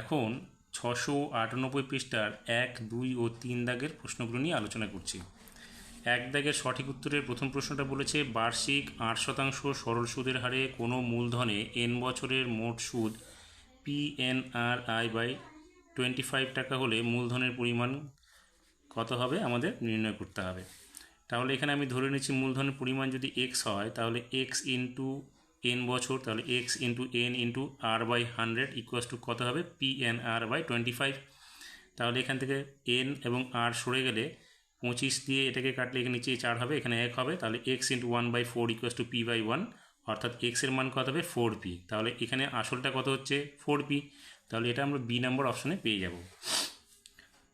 এখন ছশো আটানব্বই পৃষ্ঠার এক, দুই ও তিন দাগের প্রশ্নগুলো নিয়ে আলোচনা করছি। এক দাগের সঠিক উত্তরের প্রথম প্রশ্নটা বলেছে, বার্ষিক আট শতাংশ সরল সুদের হারে কোনো মূলধনে এন বছরের মোট সুদ P N R I by twenty five টাকা হলে মূলধনের পরিমাণ কত হবে? আমাদের নির্ণয় করতে হবে। তাহলে এখানে আমি ধরে নিচ্ছি মূলধনের পরিমাণ যদি এক্স হয়, তাহলে এক্স ইন্টু এন বছর, তাহলে X into N into R by hundred equals to কত হবে? P N R by twenty five তাহলে এখান থেকে এন এবং আর সরে গেলে পঁচিশ দিয়ে এটাকে কাটলে এখানে নিচে চার হবে, এখানে এক হবে। তাহলে X into one by four equals to P by one অর্থাৎ এক্সের মান কত হবে? ফোর পি তাহলে এখানে আসলটা কত হচ্ছে? ফোর পি তাহলে এটা আমরা বি নম্বর অপশনে পেয়ে যাব।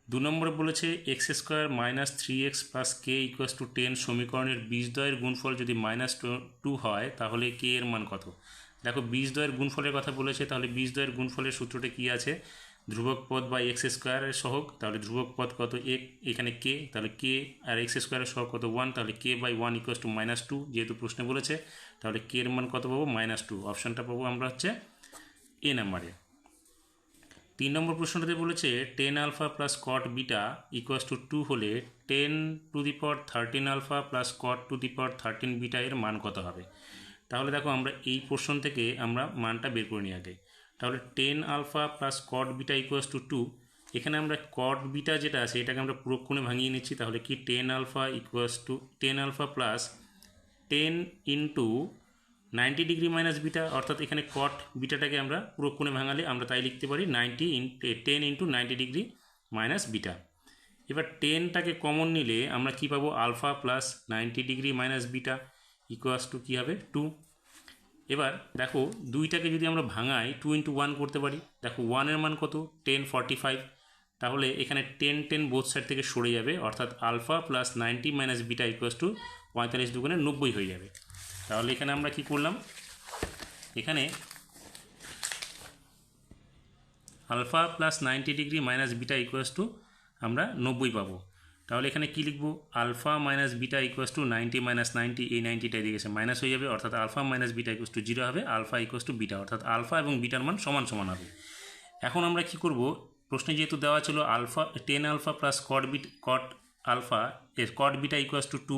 দু নম্বরে বলেছে X square minus three X plus K equals to ten সমীকরণের বীজদ্বয়ের গুণফল যদি মাইনাস টু হয়, তাহলে কে এর মান কত? দেখো বীজদ্বয়ের গুণফলের কথা বলেছে, তাহলে বীজদ্বয়ের গুণফলের সূত্রটা কী আছে? ধ্রুবক পদ বা এক্স স্কোয়ারের সহগ, তাহলে ধ্রুবক পদ কত এক এখানে কে, তাহলে কে আর এক্স স্কোয়ারের সহগ কত ওয়ান, তাহলে K by one equals to minus two, যেহেতু প্রশ্নে বলেছে, তাহলে কে এর মান কত পাবো? Minus two. অপশানটা পাবো আমরা হচ্ছে এ নাম্বারে। তিন নম্বর প্রশ্নটাতে বলেছে tan alpha plus cot beta equals to two হলে tan to the power thirteen alpha plus cot to the power thirteen beta এর মান কত হবে? তাহলে দেখো আমরা এই পোর্শন থেকে আমরা মানটা বের করে নিই আগে। তাহলে tan alpha plus cot beta equals to two এখানে আমরা কট বিটা যেটা আছে এটাকে আমরা পুরোক্ষণে ভাঙিয়ে নিচ্ছি, তাহলে কি tan alpha equals to tan alpha plus tan into ninety degree minus beta, অর্থাৎ এখানে কট বিটাটাকে আমরা পুরো কোণে ভাঙালে আমরা তাই লিখতে পারি ninety in tan into ninety degree minus beta. এবার টেনটাকে কমন নিলে আমরা কি পাবো? Alpha plus ninety degree minus beta equals to কী হবে? টু এবার দেখো, দুইটাকে যদি আমরা ভাঙাই টু ইন্টু ওয়ান করতে পারি, দেখো ওয়ানের মান কত? টেন ফর্টি ফাইভ তাহলে এখানে টেন টেন বোথ সাইড থেকে সরে যাবে, অর্থাৎ alpha plus ninety minus beta equals to পঁয়তাল্লিশ দুগুণে নব্বই হয়ে যাবে। তাহলে এখানে আমরা কি করলাম? এখানে alpha plus ninety degree minus beta equals to আমরা নব্বই পাবো। তাহলে এখানে কী লিখব? Alpha minus beta equals to ninety minus ninety, এই নাইনটিটা দিয়ে গেছে মাইনাস হয়ে যাবে, অর্থাৎ alpha minus beta equals to zero হবে, আলফা ইকুয়াস টু বিটা, অর্থাৎ আলফা এবং বিটার মান সমান সমান হবে। এখন আমরা কি করব? প্রশ্নে যেহেতু দেওয়া ছিল alpha tan alpha plus cot beta cot alpha, এর cot beta equals to two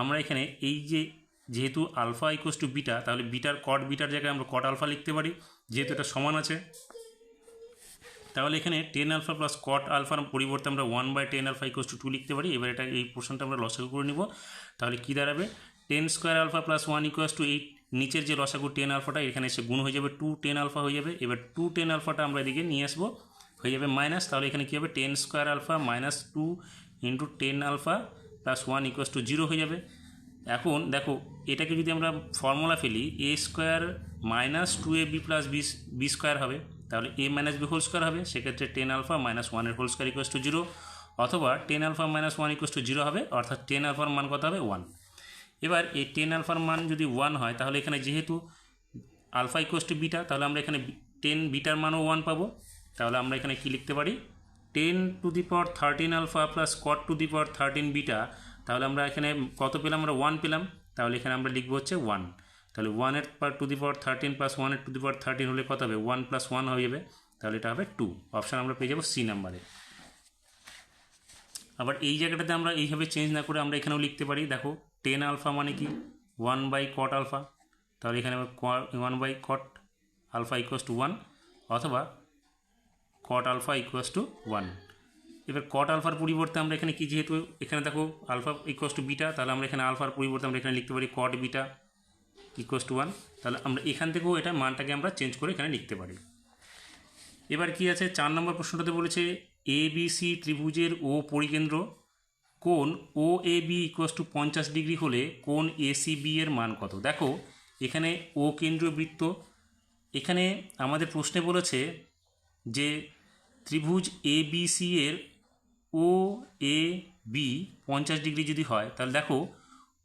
আমরা এখানে এই যে যেহেতু আলফা ইকুয়াস টু বিটা তাহলে বিটার কট বিটার জায়গায় আমরা কট আলফা লিখতে পারি, যেহেতু এটা সমান আছে। তাহলে এখানে টেন আলফা প্লাস কট আলফার পরিবর্তে আমরা one by tan alpha equals to two লিখতে পারি। এবার এটা এই পোর্শনটা আমরা লসাগু করে নিব। তাহলে কী দাঁড়াবে? Tan square alpha plus one equals to eight নিচের যে লসাগু টেন আলফাটা, এখানে এসে গুণ হয়ে যাবে টু টেন আলফা হয়ে যাবে। এবার টু টেন আলফাটা আমরা এদিকে নিয়ে আসব, হয়ে যাবে মাইনাস তাহলে এখানে কী হবে? Tan square alpha minus two into tan alpha plus one equals to zero হয়ে যাবে। এখন দেখো, এটাকে যদি আমরা ফর্মুলা ফেলি a square minus two a b plus b b square হবে। তাহলে a minus b whole square হবে, সেক্ষেত্রে টেন আলফা মাইনাস ওয়ানের whole square equals to zero অথবা tan alpha minus one equals to zero হবে, অর্থাৎ ten আলফার মান কত হবে? ওয়ান এবার এই টেন আলফার মান যদি ওয়ান হয়, তাহলে এখানে যেহেতু আলফা ইকুয়াস টু বিটা তাহলে আমরা এখানে টেন বিটার মানও ওয়ান পাবো। তাহলে আমরা এখানে কি লিখতে পারি? Tan to the power thirteen alpha plus cot to the power thirteen beta তাহলে আমরা এখানে কত পেলাম? আমরা ওয়ান পেলাম। তাহলে এখানে আমরা লিখব হচ্ছে ওয়ান তাহলে ওয়ানের পার to the power thirteen plus ওয়ানের টু দি পাওয়ার থার্টিন হলে কত হবে? ওয়ান প্লাস ওয়ান হয়ে যাবে। তাহলে এটা হবে টু অপশান আমরা পেয়ে যাব সি নাম্বারে আবার এই জায়গাটাতে আমরা এইভাবে চেঞ্জ না করে আমরা এখানেও লিখতে পারি। দেখো টেন আলফা মানে কি? ওয়ান বাই কট আলফা তাহলে এখানে one by cot alpha equals to one অথবা cot alpha equals to one এবার কট আলফার পরিবর্তে আমরা এখানে কি যেহেতু এখানে দেখো আলফা ইকুয়াস টু বিটা তাহলে আমরা এখানে আলফার পরিবর্তে আমরা এখানে লিখতে পারি cot beta equals to one তাহলে আমরা এখান থেকেও এটা মানটাকে আমরা চেঞ্জ করে এখানে লিখতে পারি। এবার কি আছে? চার নম্বর প্রশ্নটাতে বলেছে এ বি সি ত্রিভুজের ও পরিকেন্দ্র কোন O A B equals to পঞ্চাশ ডিগ্রি হলে কোন এ সি বি এর মান কত? দেখো, এখানে ও কেন্দ্রীয় বৃত্ত। এখানে আমাদের প্রশ্নে বলেছে যে ত্রিভুজ এ বি সি এর ও, এ, বি পঞ্চাশ ডিগ্রি যদি হয়, তাহলে দেখো,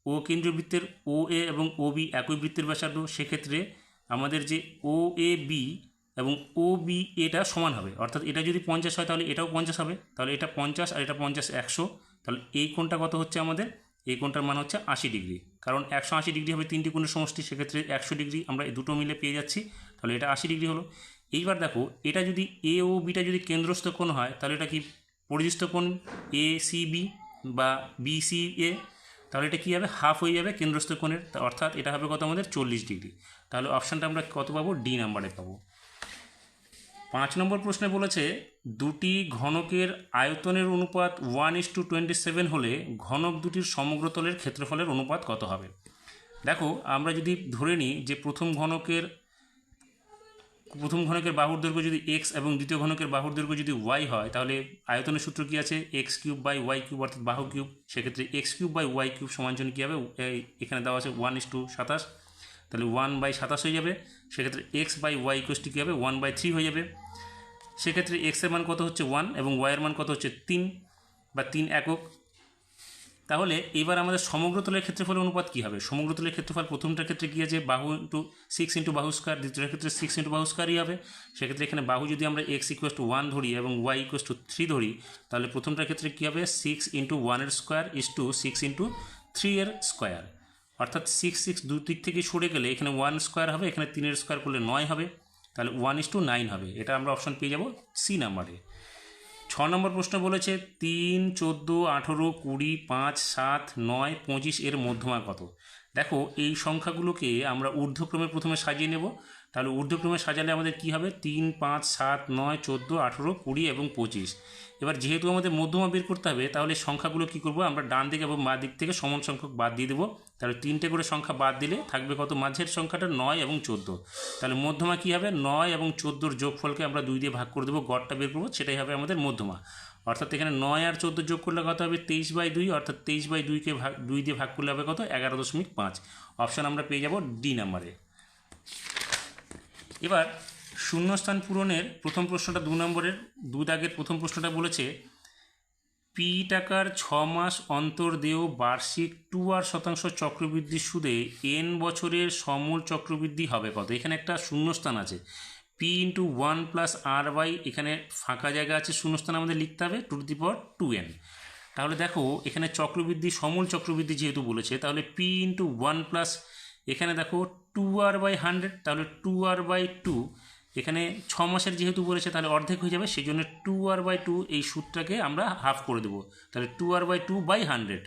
ও কেন্দ্রীয় বৃত্তের ও, এ এবং ও, বি একই বৃত্তের ব্যাসার্ধ, সেক্ষেত্রে আমাদের যে ও, এ, বি এবং ও, বি, এটা সমান হবে। অর্থাৎ এটা যদি পঞ্চাশ হয়, তাহলে এটাও পঞ্চাশ হবে। তাহলে এটা পঞ্চাশ আর এটা পঞ্চাশ একশো। তাহলে এই কোণটা কত হচ্ছে আমাদের? এই কোণটার মান হচ্ছে আশি ডিগ্রি। কারণ একশো আশি ডিগ্রি হবে তিনটি কোণের সমষ্টি, সেক্ষেত্রে একশো ডিগ্রি আমরা এই দুটো মিলে পেয়ে যাচ্ছি। তাহলে এটা আশি ডিগ্রি হলো। এইবার দেখো, এটা যদি এ ও বিটা যদি কেন্দ্রস্থ কোণ হয়, তাহলে এটা কি পরিদৃষ্ট কোণ এ সি বি বা সি এ তাহলে এটা কী হবে? হাফ হয়ে যাবে কেন্দ্রস্থ কোণের অর্থাৎ এটা হবে কত আমাদের? চল্লিশ ডিগ্রি। তাহলে অপশানটা আমরা কত পাবো? ডি নাম্বারে পাবো। পাঁচ নম্বর প্রশ্নে বলেছে, দুটি ঘনকের আয়তনের অনুপাত one is to twenty seven হলে ঘনক দুটির সমগ্রতলের ক্ষেত্রফলের অনুপাত কত হবে? দেখো, আমরা যদি ধরে নিই যে প্রথম ঘনকের প্রথম ঘনকের বাহুর দৈর্ঘ্য যদি এক্স এবং দ্বিতীয় ঘনকের বাহুর দৈর্ঘ্য যদি ওয়াই হয়, তাহলে আয়তনের সূত্র কী আছে? X cube by y cube অর্থাৎ বাহু কিউব। সেক্ষেত্রে x cube by y cube সমান জন্য কী হবে? এখানে দেওয়া আছে ওয়ান ইস টু সাতাশ। তাহলে ওয়ান বাই সাতাশ হয়ে যাবে। সেক্ষেত্রে এক্স বাই ওয়াই ইকোসটি কী হবে? ওয়ান বাই থ্রি হয়ে যাবে। সেক্ষেত্রে এক্সের মান কত হচ্ছে ওয়ান এবং ওয়াইয়ের মান কত হচ্ছে তিন বা তিন একক। তাহলে এবার আমাদের সমগ্রতলের ক্ষেত্রফলের অনুপাত কী হবে? সমগ্রতলের ক্ষেত্রফল প্রথমটার ক্ষেত্রে কী আছে? বাহু ইন্টু সিক্স ইন্টু বাহু স্কোয়ার দ্বিতীয়টার ক্ষেত্রে সিক্স ইন্টু বাহু স্কোয়ারই হবে। সেক্ষেত্রে এখানে বাহু যদি আমরা এক্স ইকুয়াস টু ওয়ান ধরি এবং ওয়াই ইকুয়াস টু থ্রি ধরি, তাহলে প্রথমটার ক্ষেত্রে কী হবে? সিক্স ইন্টু ওয়ানের square is to six into three এর স্কোয়ার অর্থাৎ সিক্স সিক্স দু দিক থেকে সরে গেলে এখানে ওয়ান স্কোয়ার হবে, এখানে তিনের স্কোয়ার করলে নয় হবে। তাহলে ওয়ান ইস টু নাইন হবে। এটা আমরা অপশন পেয়ে যাব সি নাম্বারে ছ নম্বর প্রশ্ন বলেছে তিন, চোদ্দ, আঠেরো, কুড়ি, পাঁচ, সাত, নয়, পঁচিশ এর মধ্যমা কত? দেখো, এই সংখ্যাগুলোকে আমরা ঊর্ধ্বক্রমে প্রথমে সাজিয়ে নেব। তাহলে ঊর্ধ্বক্রমে সাজালে আমাদের কি হবে? তিন, পাঁচ, সাত, নয়, চোদ্দ, আঠেরো, কুড়ি এবং পঁচিশ। এবার যেহেতু আমাদের মধ্যমা বের করতে হবে, তাহলে সংখ্যাগুলো কী করব? আমরা ডান দিক এবং বাঁ দিক থেকে সমান সংখ্যক বাদ দিয়ে দেবো। তাহলে তিনটে করে সংখ্যা বাদ দিলে থাকবে কত? মাঝের সংখ্যাটা নয় এবং চোদ্দ। তাহলে মধ্যমা কী হবে? নয় এবং চোদ্দোর যোগফলকে আমরা দুই দিয়ে ভাগ করে দেবো, গড়টা বের করব, সেটাই হবে আমাদের মধ্যমা। অর্থাৎ এখানে নয় আর চোদ্দ যোগ করলে কত হবে? তেইশ বাই দুই, অর্থাৎ তেইশ বাই দুইকে ভাগ দুই দিয়ে ভাগ করলে হবে কত? এগারো দশমিক পাঁচ। অপশান আমরা পেয়ে যাব ডি নাম্বারে। এবার শূন্যস্থান পূরণের প্রথম প্রশ্নটা দু নম্বরের, দু দাগের প্রথম প্রশ্নটা বলেছে, পি টাকার ছ মাস অন্তর দেও বার্ষিক টু আর শতাংশ চক্রবৃদ্ধি সুদে এন বছরের সমূল চক্রবৃদ্ধি হবে কত? এখানে একটা শূন্যস্থান আছে। P into one plus R by এখানে ফাঁকা জায়গা আছে, শূন্যস্থান আমাদের লিখতে হবে to the power two n. তাহলে দেখো, এখানে চক্রবৃদ্ধি, সমূল চক্রবৃদ্ধি যেহেতু বলেছে, তাহলে পি ইন্টু ওয়ান প্লাস এখানে দেখো টু আর বাই হান্ড্রেড তাহলে টু আর বাই টু এখানে ছ মাসের যেহেতু বলেছে তাহলে অর্ধেক হয়ে যাবে সেই জন্য টু আর বাই টু এই সুদটাকে আমরা হাফ করে দেবো। তাহলে two R by two by hundred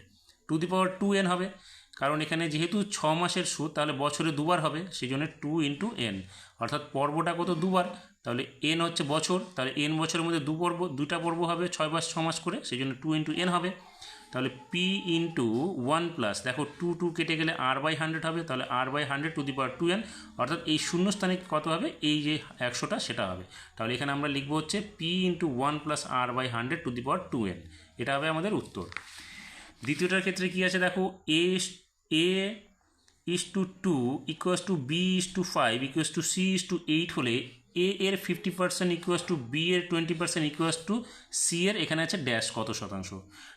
to the power two n হবে। কারণ এখানে যেহেতু ছ মাসের সুদ, তাহলে বছরে দুবার হবে সেই জন্য টু ইন্টু এন অর্থাৎ পর্বটা কত দুবার? তাহলে এন হচ্ছে বছর, তাহলে এন বছরের মধ্যে দু পর্ব দুটা পর্ব হবে, ছয় মাস, ছ মাস করে সেই জন্য টু ইন্টু এন হবে। তাহলে পি ইন্টু ওয়ান প্লাস দেখো টু টু কেটে গেলে আর বাই হান্ড্রেড হবে, তাহলে R by hundred to the power two n অর্থাৎ এই শূন্যস্থানে কত হবে? এই যে একশোটা, সেটা হবে। তাহলে এখানে আমরা লিখব হচ্ছে P into one plus R by hundred to the power two n এটা হবে আমাদের উত্তর। দ্বিতীয়টার ক্ষেত্রে কী আছে দেখো? A A is to two equals to B is to five equals to C is to eight হলে এ এর fifty percent equals to B এর twenty percent equals to C এর, এখানে আছে ড্যাশ কত শতাংশ?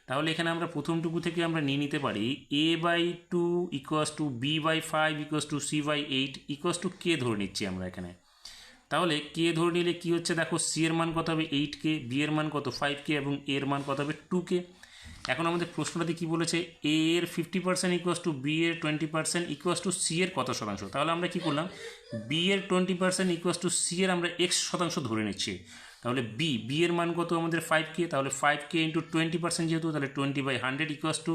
তাহলে এখানে আমরা প্রথমটুকু থেকে আমরা নিয়ে নিতে পারি A by two equals to B by five equals to C by eight equals to কে ধরে নিচ্ছি আমরা এখানে। তাহলে কে ধরে নিলে কী হচ্ছে? দেখো সি এর মান কত হবে এইট কে বি এর মান কত ফাইভ কে এবং এর মান কত হবে টু কে এখন আমাদের প্রশ্নটাতে কী বলেছে? এ এর fifty percent equals to B এর twenty percent equals to C এর কত শতাংশ? তাহলে আমরা কী করলাম? বি এর twenty percent equals to C এর আমরা এক্স শতাংশ ধরে নিচ্ছি। তাহলে বি বি এর মান কত আমাদের ফাইভ কে তাহলে ফাইভ কে ইন্টু টোয়েন্টি পার্সেন্ট যেহেতু, তাহলে twenty by hundred equals to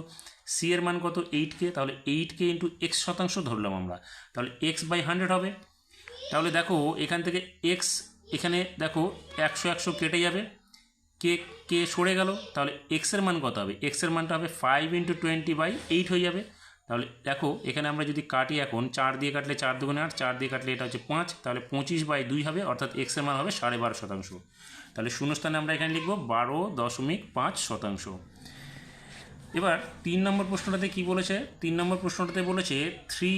C এর মান কত? এইট কে তাহলে এইট কে ইন্টু এক্স শতাংশ ধরলাম আমরা। তাহলে এক্স বাই হান্ড্রেড হবে। তাহলে দেখো, এখান থেকে এক্স এখানে দেখো, একশো একশো কেটে যাবে। কে কে সরে গেল, তাহলে এক্সের মান কত হবে? এক্সের মানটা হবে five into twenty by eight হয়ে যাবে। তাহলে দেখো, এখানে আমরা যদি কাটি এখন, চার দিয়ে কাটলে চার দুগুণে আট, চার দিয়ে কাটলে এটা হচ্ছে পাঁচ, তাহলে পঁচিশ বাই দুই হবে, অর্থাৎ এক্সের মান হবে সাড়ে বারো শতাংশ। তাহলে শূন্যস্থানে আমরা এখানে লিখব বারো দশমিক পাঁচ শতাংশ। এবার তিন নম্বর প্রশ্নটাতে কি বলেছে? তিন নম্বর প্রশ্নটাতে বলেছে থ্রি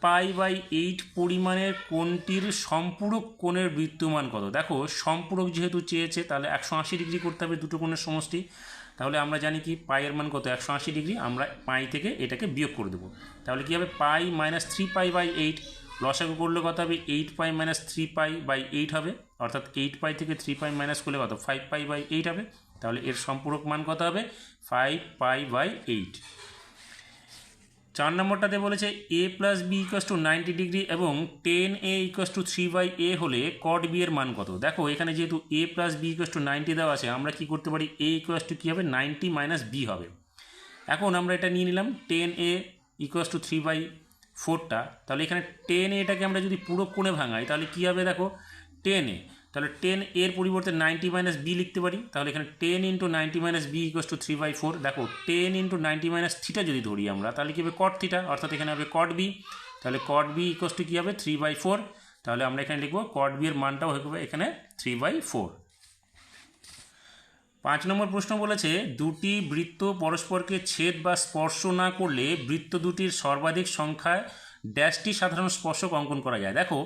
পাই বাই এইট পরিমাণের কোণটির সম্পূরক কোণের বৃত্তমান কত? দেখো, সম্পূরক যেহেতু চেয়েছে, তাহলে একশো আশি ডিগ্রি করতে হবে দুটো কোণের সমষ্টি। তাহলে আমরা জানি কি পাইয়ের মান কত? একশো আশি ডিগ্রি। আমরা পাই থেকে এটাকে বিয়োগ করে দেবো। তাহলে কী হবে? Pi minus three pi by eight. লসাগু করলে কত হবে? Eight pi minus three pi by eight হবে। অর্থাৎ এইট পাই থেকে থ্রি পাই মাইনাস করলে কত? ফাইভ পাই বাই এইট হবে। তাহলে এর সম্পূরক মান কত হবে? Five pi by eight. চার নম্বরটাতে বলেছে A plus B equals to ninety degree এবং tan A equals to three by A হলে কট বি এর মান কত? দেখো, এখানে যেহেতু A plus B equals to ninety দেওয়া আছে, আমরা কি করতে পারি? এ ইকোয়াস টু কী হবে? নাইনটি মাইনাস বি হবে। এখন আমরা এটা নিয়ে নিলাম tan A equals to three by ফোরটা তাহলে এখানে টেন এটাকে আমরা যদি পুরো কোণে ভাঙাই, তাহলে কী হবে দেখো? টেন এ তাহলে টেন এর পরিবর্তে নাইনটি মাইনাস বি লিখতে পারি। তাহলে এখানে tan into ninety minus B equals to three by four দেখো tan into ninety minus theta যদি ধরি আমরা, তাহলে কী হবে কট থিটা অর্থাৎ এখানে হবে কট বি তাহলে কট বি ইকোয়াস টু কী হবে? থ্রি বাই ফোর তাহলে আমরা এখানে লিখব কট বি এর মানটাও হবে এখানে থ্রি বাই ফোর পাঁচ নম্বর প্রশ্ন বলেছে, দুটি বৃত্ত পরস্পরকে ছেদ বা স্পর্শ না করলে বৃত্ত দুটির সর্বাধিক সংখ্যায় ড্যাশটি সাধারণ স্পর্শক অঙ্কন করা যায়। দেখো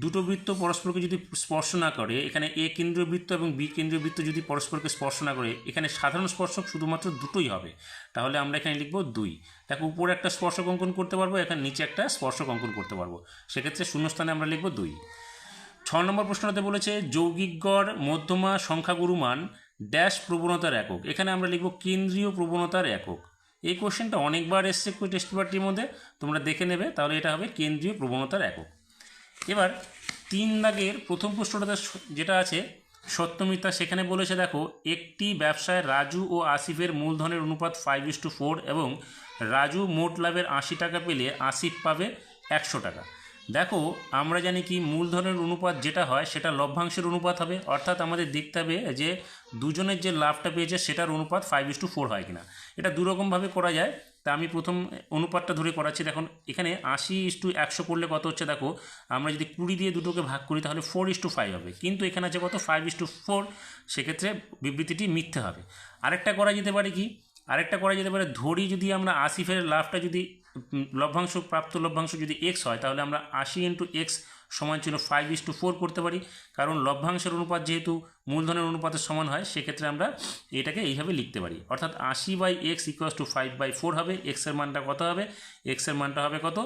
দুটো বৃত্ত পরস্পরকে যদি স্পর্শ না করে, এখানে এ কেন্দ্রীয় বৃত্ত এবং বি কেন্দ্রীয় বৃত্ত যদি পরস্পরকে স্পর্শ না করে, এখানে সাধারণ স্পর্শক শুধুমাত্র দুটোই হবে। তাহলে আমরা এখানে লিখব দুই। দেখো, উপরে একটা স্পর্শক অঙ্কন করতে পারব, এখানে নিচে একটা স্পর্শক অঙ্কন করতে পারব। সেক্ষেত্রে শূন্যস্থানে আমরা লিখব দুই। ছ নম্বর প্রশ্নটাতে বলেছে, যৌগিক গড়, মধ্যমা, সংখ্যাগুরু মান ড্যাশ প্রবণতার একক। এখানে আমরা লিখব কেন্দ্রীয় প্রবণতার একক। এই কোশ্চেনটা অনেকবার এসছে টেস্ট পেপারটির মধ্যে, তোমরা দেখে নেবে, তাহলে এটা হবে কেন্দ্রীয় প্রবণতার একক। এবার তিন দাগের প্রথম প্রশ্নটাতে যেটা আছে, সত্যমিতা সেখানে বলেছে, দেখো, একটি ব্যবসায় রাজু ও আসিফের মূলধনের অনুপাত ফাইভ ইস টু ফোর এবং রাজু মোট লাভের আশি টাকা পেলে আসিফ পাবে একশো টাকা। দেখো, আমরা জানি কি মূলধনের অনুপাত যেটা হয়, সেটা লভ্যাংশের অনুপাত হবে। অর্থাৎ আমাদের দেখতে হবে যে দুজনের যে লাভটা পেয়েছে, সেটার অনুপাত ফাইভ ইস টু ফোর হয় কিনা। এটা দুরকমভাবে করা যায়। তা আমি প্রথম অনুপাতটা ধরে করাচ্ছি দেখুন, এখানে আশি ইস টু একশো করলে কত হচ্ছে? দেখো, আমরা যদি কুড়ি দিয়ে দুটোকে ভাগ করি, তাহলে ফোর ইস টু ফাইভ হবে। কিন্তু এখানে আছে কত? ফাইভ ইস টু ফোর সেক্ষেত্রে বিবৃতিটি মিথ্যে হবে। আরেকটা করা যেতে পারে কি? আরেকটা করা যেতে পারে, ধরি যদি আমরা আসিফের লাভটা যদি লভ্যাংশ, প্রাপ্ত লভ্যাংশ যদি এক্স হয়, তাহলে আমরা আশি ইন্টু এক্স সমান ছিল ফাইভ ইস টু ফোর করতে পারি। কারণ লভ্যাংশের অনুপাত যেহেতু মূলধনের অনুপাতের সমান হয়, সেক্ষেত্রে আমরা এটাকে এইভাবে লিখতে পারি। অর্থাৎ আশি by x equals to five by four হবে এক্সের মানটা কত হবে? এক্সের মানটা হবে কত?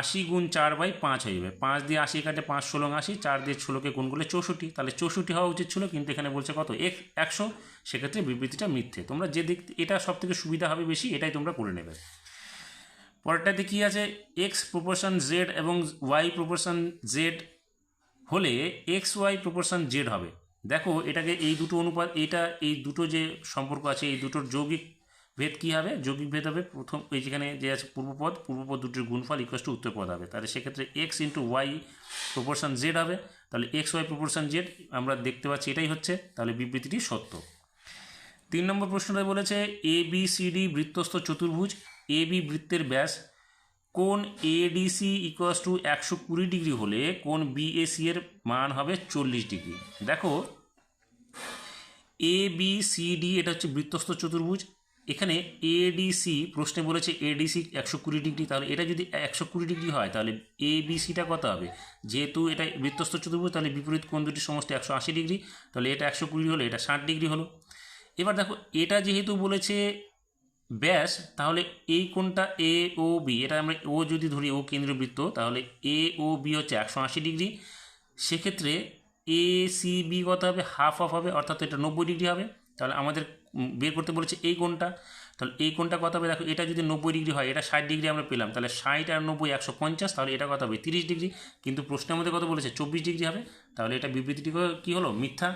আশি গুণ চার বাই পাঁচ হয়ে যাবে। পাঁচ দিয়ে আশি কাটে পাঁচ ষোলো আশি, চার দিয়ে ষোলোকে গুণ করলে চৌষট্টি। তাহলে চৌষট্টি হওয়া উচিত ছিল, কিন্তু এখানে বলছে কত? এক, একশো। সেক্ষেত্রে বিবৃতিটা মিথ্যে। তোমরা যে দিক, এটা সব থেকে সুবিধা হবে বেশি, এটাই তোমরা করে নেবে। পরেরটাতে কি আছে? এক্স প্রপোর্শন জেড এবং ওয়াই প্রপোর্শন জেড হলে এক্স ওয়াই প্রপোর্শন জেড হবে। দেখো, এটাকে এই দুটো অনুপাত এটা এই দুটো যে সম্পর্ক আছে, এই দুটোর যৌগিক ভেদ কী হবে? যৌগিক ভেদ হবে প্রথম, এই যেখানে যে আছে পূর্বপদ পূর্বপদ দুটির গুণফল ইকুয়াস টু উত্তরপদ হবে। তাহলে সেক্ষেত্রে x into y proportion z হবে। তাহলে এক্স ওয়াই প্রপোর্শন জেড আমরা দেখতে পাচ্ছি এটাই হচ্ছে, তাহলে বিবৃতিটি সত্য। তিন নম্বর প্রশ্নটা বলেছে এ বি সি ডি বৃত্তস্থ চতুর্ভুজ এ বি বৃত্তের ব্যাস কোন এডিসি ইকুয়াস টু একশো কুড়ি ডিগ্রি হলে কোন বিএসি এর মান হবে চল্লিশ ডিগ্রি। দেখো এ বি সি ডি এটা হচ্ছে বৃত্তস্থ চতুর্ভুজ। এখানে এডিসি প্রশ্নে বলেছে এডিসি একশো কুড়ি ডিগ্রি, তাহলে এটা যদি একশো কুড়ি ডিগ্রি হয়, তাহলে এ বি কত হবে? যেহেতু এটা বৃত্তস্থ চতুর্ভুজ, তাহলে বিপরীত কোণ দুটি সমষ্টি একশো আশি ডিগ্রি? তাহলে এটা একশো কুড়ি হলো, এটা ষাট ডিগ্রি হলো। এবার দেখো, এটা যেহেতু বলেছে ব্যাস, তাহলে এই কোণটা এ ও বি এটা আমরা ও যদি ধরি ও কেন্দ্রীয় বৃত্ত তাহলে এ ও বি হচ্ছে একশো আশি ডিগ্রি। সেক্ষেত্রে এ সি বি কত হবে? হাফ অফ হবে, অর্থাৎ এটা নব্বই ডিগ্রি হবে। তাহলে আমাদের বের করতে বলেছে এই কোণটা তাহলে এই কোণটা কত হবে? দেখো, এটা যদি নব্বই ডিগ্রি হয়, এটা ষাট ডিগ্রি আমরা পেলাম। তাহলে ষাট আর নব্বই একশো পঞ্চাশ, তাহলে এটা কত হবে? তিরিশ ডিগ্রি। কিন্তু প্রশ্নের মধ্যে কত বলেছে? চব্বিশ ডিগ্রি হবে। তাহলে এটা বিবৃতিটি কী হলো? মিথ্যা।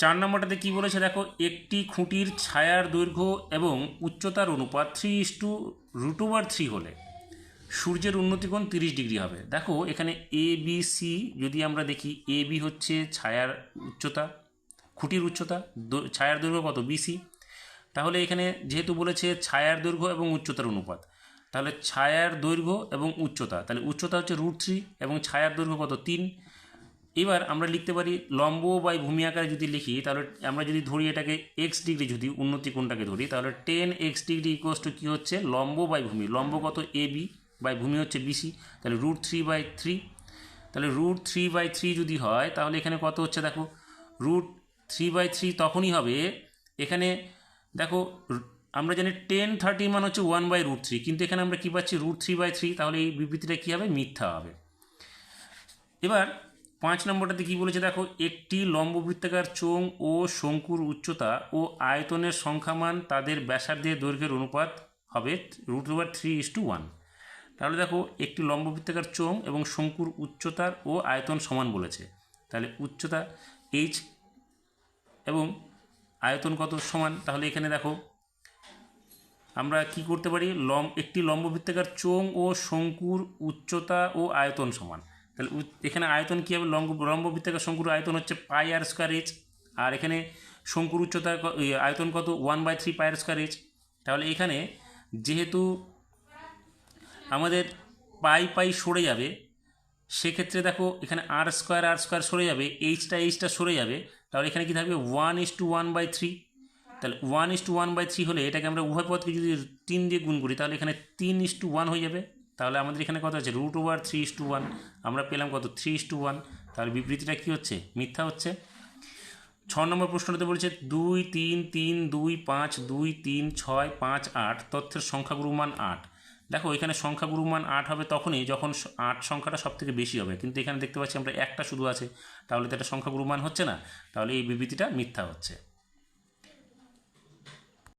চার নম্বরটাতে কী বলেছে দেখো, একটি খুঁটির ছায়ার দৈর্ঘ্য এবং উচ্চতার অনুপাত three is to root over three হলে সূর্যের উন্নতিকোণ তিরিশ ডিগ্রি হবে। দেখো, এখানে এ বি সি যদি আমরা দেখি এ বি হচ্ছে ছায়ার উচ্চতা, খুঁটির উচ্চতা ছায়ার দৈর্ঘ্য কত? বিসি তাহলে এখানে যেহেতু বলেছে ছায়ার দৈর্ঘ্য এবং উচ্চতার অনুপাত, তাহলে ছায়ার দৈর্ঘ্য এবং উচ্চতা, তাহলে উচ্চতা হচ্ছে রুট থ্রি এবং ছায়ার দৈর্ঘ্য কত? তিন। এবার আমরা লিখতে পারি লম্ব বাই ভূমি আকারে যদি লিখি, তাহলে আমরা যদি ধরি এটাকে এক্স ডিগ্রি যদি, উন্নতি কোণটাকে ধরি, তাহলে tan x degree equals to কী হচ্ছে? লম্ব বাই ভূমি। লম্ব কত? এ বি বাই ভূমি হচ্ছে বিসি তাহলে রুট থ্রি বাই থ্রি তাহলে রুট থ্রি বাই থ্রি যদি হয়, তাহলে এখানে কত হচ্ছে দেখো? রুট থ্রি বাই থ্রি তখনই হবে, এখানে দেখো, আমরা জানি টেন থার্টি মান হচ্ছে ওয়ান বাই রুট থ্রি কিন্তু এখানে আমরা কী পাচ্ছি? রুট থ্রি বাই থ্রি তাহলে এই বিবৃতিটা কী হবে? মিথ্যা হবে। এবার পাঁচ নম্বরটাতে কী বলেছে, দেখো, একটি লম্ববৃত্তাকার চোঙ ও শঙ্কুর উচ্চতা ও আয়তনের সংখ্যামান তাদের ব্যাসার্ধের দৈর্ঘ্যের অনুপাত হবে root over three is to one তাহলে দেখো, একটি লম্ববৃত্তাকার চোঙ এবং শঙ্কুর উচ্চতার ও আয়তন সমান বলেছে। তাহলে উচ্চতা এইচ এবং আয়তন কত সমান? তাহলে এখানে দেখো, আমরা কি করতে পারি? লম একটি লম্ববৃত্তাকার চোঙ ও শঙ্কুর উচ্চতা ও আয়তন সমান। তাহলে এখানে আয়তন কী হবে? লম্ব লম্ববৃত্তাকার শঙ্কুর আয়তন হচ্ছে পাই আর স্কোয়ার এইচ আর এখানে শঙ্কুর উচ্চতা আয়তন কত? One by three pi R square H তাহলে এখানে যেহেতু আমাদের পাই পাই সরে যাবে, সেক্ষেত্রে দেখো এখানে আর স্কোয়ার আর স্কোয়ার সরে যাবে এইচটা এইচটা সরে যাবে, তাহলে এখানে কি থাকবে? One is to one by three তাহলে one is to one by three হলে এটাকে আমরা উভয় পদকে যদি তিন দিয়ে গুণ করি, তাহলে এখানে তিন ইস টু ওয়ান হয়ে যাবে। তাহলে আমাদের এখানে কত আছে? Root over three is to one আমরা পেলাম কত? থ্রি ইস টু ওয়ান তাহলে বিবৃতিটা কী হচ্ছে? মিথ্যা হচ্ছে। ছ নম্বর প্রশ্নটাতে বলেছে, দুই, তিন তিন, দুই, পাঁচ, দুই, তিন, ছয়, পাঁচ, আট, তথ্যের সংখ্যাগুরু মান আট। দেখো, এখানে সংখ্যাগুরু মান আট হবে তখনই যখন আট সংখ্যাটা সব থেকে বেশি হবে। কিন্তু এখানে দেখতে পাচ্ছি আমরা একটা শুধু আছে। তাহলে তো এটা সংখ্যাগুরু মান হচ্ছে না। তাহলে এই বিবৃতিটা মিথ্যা হচ্ছে।